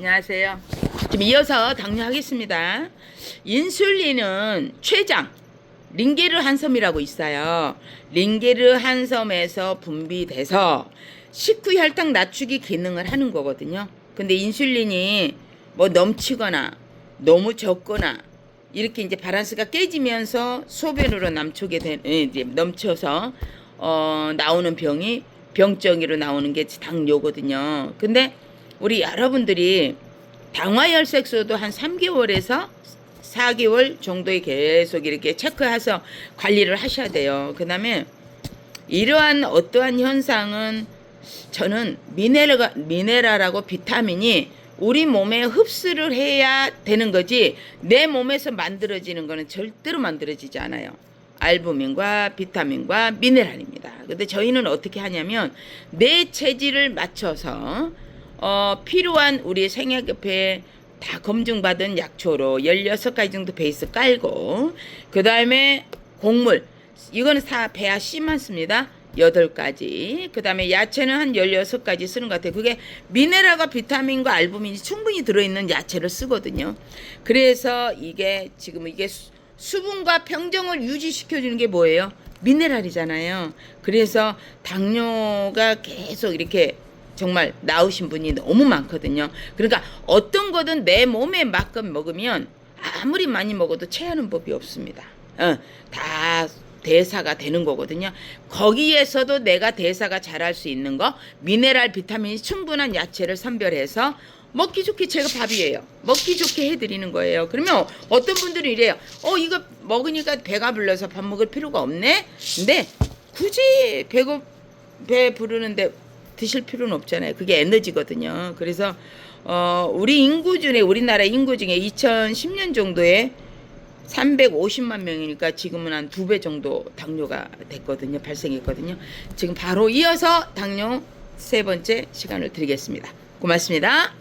안녕하세요. 지금 이어서 당뇨하겠습니다. 인슐린은 췌장 링게르 한섬이라고 있어요. 링게르 한섬에서 분비돼서 식후 혈당 낮추기 기능을 하는 거거든요. 근데 인슐린이 뭐 넘치거나 너무 적거나 이렇게 이제 바란스가 깨지면서 소변으로 남초게 된 예, 이제 넘쳐서 어 나오는 병이 병정이로 나오는 게 당뇨거든요. 근데 우리 여러분들이 당화혈색소도 한 3개월에서 4개월 정도에 계속 이렇게 체크해서 관리를 하셔야 돼요. 그 다음에 이러한 어떠한 현상은 저는 미네랄가, 미네랄하고 비타민이 우리 몸에 흡수를 해야 되는 거지 내 몸에서 만들어지는 거는 절대로 만들어지지 않아요. 알부민과 비타민과 미네랄입니다. 근데 저희는 어떻게 하냐면 내 체질을 맞춰서 어, 필요한 우리 생약협회에 다 검증받은 약초로 16가지 정도 베이스 깔고 그 다음에 곡물 이거는 다 배아 C 많습니다. 8가지. 그 다음에 야채는 한 16가지 쓰는 것 같아요. 그게 미네랄과 비타민과 알부민이 충분히 들어있는 야채를 쓰거든요. 그래서 이게 지금 이게 수, 수분과 평정을 유지시켜주는 게 뭐예요? 미네랄이잖아요. 그래서 당뇨가 계속 이렇게 정말 나으신 분이 너무 많거든요. 그러니까 어떤 거든 내 몸에 맞끔 먹으면 아무리 많이 먹어도 체하는 법이 없습니다. 어, 다 대사가 되는 거거든요. 거기에서도 내가 대사가 잘할 수 있는 거 미네랄 비타민이 충분한 야채를 선별해서 먹기 좋게 제가 밥이에요. 먹기 좋게 해드리는 거예요. 그러면 어떤 분들은 이래요. 어 이거 먹으니까 배가 불러서 밥 먹을 필요가 없네. 근데 굳이 배고 배 부르는데 드실 필요는 없잖아요. 그게 에너지거든요. 그래서 어 우리 인구 중에 우리나라 인구 중에 2010년 정도에 350만 명이니까 지금은 한 두 배 정도 당뇨가 됐거든요. 발생했거든요. 지금 바로 이어서 당뇨 세 번째 시간을 드리겠습니다. 고맙습니다.